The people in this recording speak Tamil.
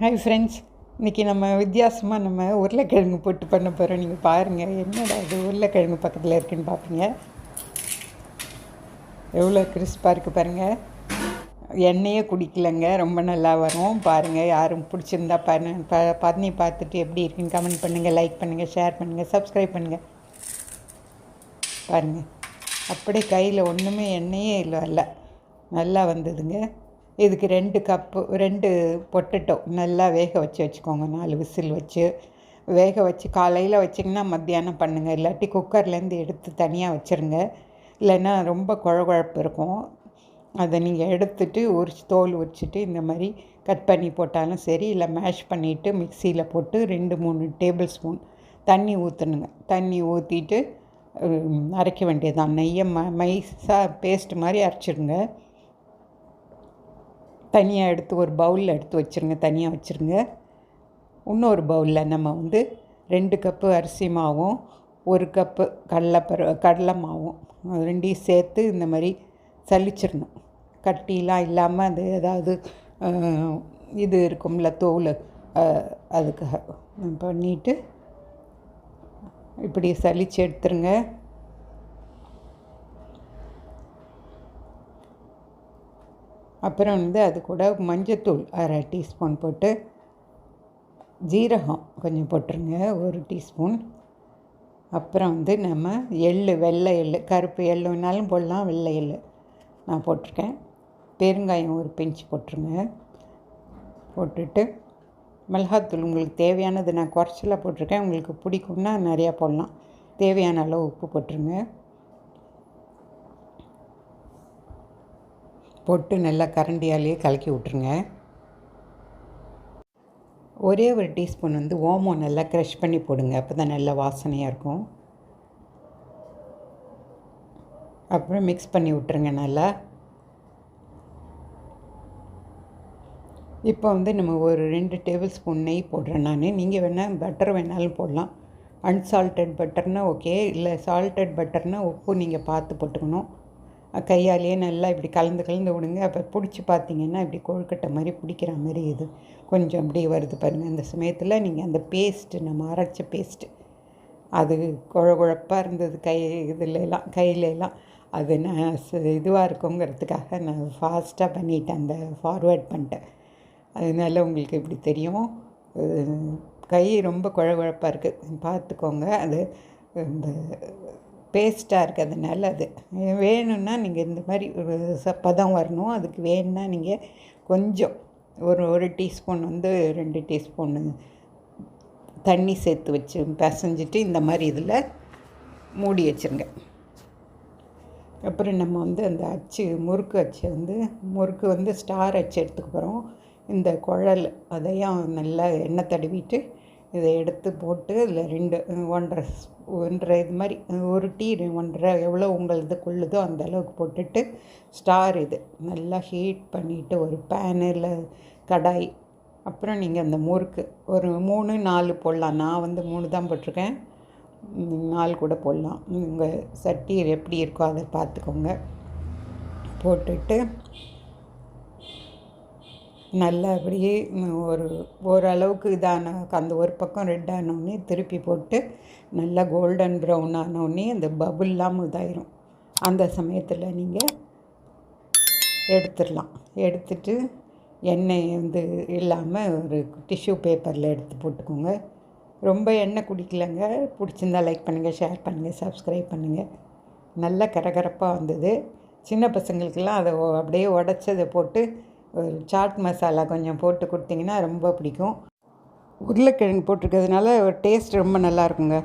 ஹாய் ஃப்ரெண்ட்ஸ் இன்றைக்கி நம்ம வித்தியாசமாக நம்ம உருளைக்கிழங்கு போட்டு பண்ண போகிறோம் நீங்கள் பாருங்கள் என்னடா இது? உருளைக்கிழங்கு பக்கத்தில் இருக்குன்னு பார்ப்பீங்க எவ்வளோ கிறிஸ்பாக இருக்குது பாருங்கள் எண்ணெயே குடிக்கலைங்க. ரொம்ப நல்லா வரும். பாருங்கள் யாரும் பிடிச்சிருந்தா பண்ண ப பண்ணி பார்த்துட்டு எப்படி இருக்குன்னு கமெண்ட் பண்ணுங்கள் லைக் பண்ணுங்கள் ஷேர் பண்ணுங்கள் சப்ஸ்கிரைப் பண்ணுங்கள் பாருங்கள் அப்படியே கையில் ஒன்றுமே எண்ணெயே இல்லை இல்லை நல்லா வந்ததுங்க. இதுக்கு ரெண்டு கப்பு ரெண்டு பொட்டட்டோ நல்லா வேக வச்சு வச்சுக்கோங்க. நாலு விசில் வச்சு வேக வச்சு காலையில் வச்சிங்கன்னா மத்தியானம் பண்ணுங்கள் இல்லாட்டி குக்கர்லேருந்து எடுத்து தனியாக வச்சுருங்க. இல்லைன்னா ரொம்ப குழ குழப்பு இருக்கும். அதை நீங்கள் எடுத்துட்டு உரிச்சு தோல் உரிச்சிட்டு இந்த மாதிரி கட் பண்ணி போட்டாலும் சரி இல்லை மேஷ் பண்ணிவிட்டு மிக்சியில் போட்டு ரெண்டு மூணு டேபிள் ஸ்பூன் தண்ணி ஊற்றணுங்க தண்ணி ஊற்றிட்டு அரைக்க வேண்டியதுதான். நெய்யை ம மைஸாக பேஸ்ட் மாதிரி அரைச்சிடுங்க. தனியாக எடுத்து ஒரு பவுலில் எடுத்து வச்சுருங்க தனியாக வச்சுருங்க. இன்னொரு பவுலில் நம்ம வந்து ரெண்டு கப்பு அரிசி மாவும் ஒரு கப்பு கடலைப்பரு கடலை மாவும் அது ரெண்டையும் சேர்த்து இந்த மாதிரி சலிச்சிடணும். கட்டிலாம் இல்லாமல் அது ஏதாவது இது இருக்கும்ல தோல் அதுக்காக. பண்ணிவிட்டு இப்படி சலிச்சு எடுத்துருங்க. அப்புறம் வந்து அது கூட மஞ்சத்தூள் அரை டீஸ்பூன் போட்டு ஜீரகம் கொஞ்சம் போட்டுருங்க ஒரு டீஸ்பூன். அப்புறம் வந்து நம்ம எள் வெள்ளை எள் கருப்பு எள்ளுனாலும் வேணாலும் போடலாம் வெள்ளை எள் நான் போட்டிருக்கேன். பெருங்காயம் ஒரு பிஞ்சு போட்டுருங்க. போட்டுட்டு மிளகாத்தூள் உங்களுக்கு தேவையானது நான் குறைச்சலாக போட்டிருக்கேன். உங்களுக்கு பிடிக்கும்னா நிறையா போடலாம். தேவையான அளவு உப்பு போட்டுருங்க. போட்டு நல்லா கரண்டியாலேயே கலக்கி விட்ருங்க ஒரே ஒரு டீஸ்பூன் வந்து ஓமம் நல்லா க்ரஷ் பண்ணி போடுங்க. அப்போ தான் நல்லா வாசனையாக இருக்கும். அப்புறம் மிக்ஸ் பண்ணி விட்ருங்க நல்லா. இப்போ வந்து நம்ம ஒரு ரெண்டு டேபிள் ஸ்பூன் நெய் போடுறேன் நான். நீங்கள் வேணால் பட்டர் வேணாலும் போடலாம். அன்சால்டட் பட்டர்னால் ஓகே இல்லை சால்டட் பட்டர்னால் உப்பு நீங்கள் பார்த்து போட்டுக்கணும். கையாலேயே நல்லா இப்படி கலந்து கலந்து விடுங்க அப்போ பிடிச்சி பார்த்தீங்கன்னா இப்படி கொழுக்கட்டை மாதிரி பிடிக்கிற மாதிரி இது. கொஞ்சம் அப்படியே வருது பாருங்கள் அந்த சமயத்தில் நீங்கள் அந்த பேஸ்ட்டு நம்ம அரைச்ச பேஸ்ட்டு அது குழ குழப்பாக இருந்தது கை இதுலலாம் கையிலலாம் அது நான் இதுவாக இருக்குங்கிறதுக்காக நான் ஃபாஸ்ட்டாக பண்ணிட்டேன் அந்த ஃபார்வேர்ட் பண்ணிட்டேன். அதனால உங்களுக்கு இப்படி தெரியும். கை ரொம்ப குழகுழப்பாக இருக்குது பார்த்துக்கோங்க அது இந்த பேஸ்ட்டாக இருக்கிறதுனால அது. வேணும்னா நீங்கள் இந்த மாதிரி ஒரு பதம் வரணும். அதுக்கு வேணும்னா நீங்கள் கொஞ்சம் ஒரு ஒரு டீஸ்பூன் வந்து ரெண்டு டீஸ்பூன் தண்ணி சேர்த்து வச்சு பிசைஞ்சிட்டு இந்த மாதிரி இதில் மூடி வச்சுருங்க. அப்புறம் நம்ம வந்து அந்த அச்சு முறுக்கு அச்சு வந்து முறுக்கு வந்து ஸ்டார் அச்சு எடுத்துக்க போகிறோம் இந்த குழல் அதையும் நல்லா எண்ணெய் தடவிட்டு இதை எடுத்து போட்டு இதில் ரெண்டு ஒன்றரை ஒன்றரை இது மாதிரி ஒரு டீ ஒன்றரை எவ்வளோ உங்களது கொள்ளுதோ அந்த அளவுக்கு போட்டுட்டு ஸ்டார் இது. நல்லா ஹீட் பண்ணிவிட்டு ஒரு பேனு இல்லை கடாய். அப்புறம் நீங்கள் அந்த முறுக்கு ஒரு மூணு நாலு போடலாம். நான் வந்து மூணு தான் போட்டிருக்கேன். நாலு கூட போடலாம். உங்கள் சட்டி எப்படி இருக்கோ அதை பார்த்துக்கோங்க. போட்டுட்டு நல்லபடியே ஒரு ஓரளவுக்கு இதான அந்த ஒரு பக்கம் ரெட் ஆனோடனே திருப்பி போட்டு நல்லா கோல்டன் ப்ரௌன் ஆனோடனே அந்த பபுல்லாம் இதாயிரும். அந்த சமயத்தில் நீங்கள் எடுத்துடலாம் எடுத்துட்டு எண்ணெய் வந்து இல்லாமல் ஒரு டிஷ்யூ பேப்பரில் எடுத்து போட்டுக்கோங்க. ரொம்ப எண்ணெய் குடிக்கலைங்க. பிடிச்சிருந்தா லைக் பண்ணுங்கள் ஷேர் பண்ணுங்கள் சப்ஸ்கிரைப் பண்ணுங்கள் நல்லா கரகரப்பாக வந்தது. சின்ன பசங்களுக்கெல்லாம் அதை அப்படியே உடச்சதை போட்டு சாட் மசாலா கொஞ்சம் போட்டு கொடுத்தீங்கன்னா ரொம்ப பிடிக்கும். உருளைக்கிழங்கு போட்டிருக்கிறதுனால டேஸ்ட் ரொம்ப நல்லா இருக்குங்க.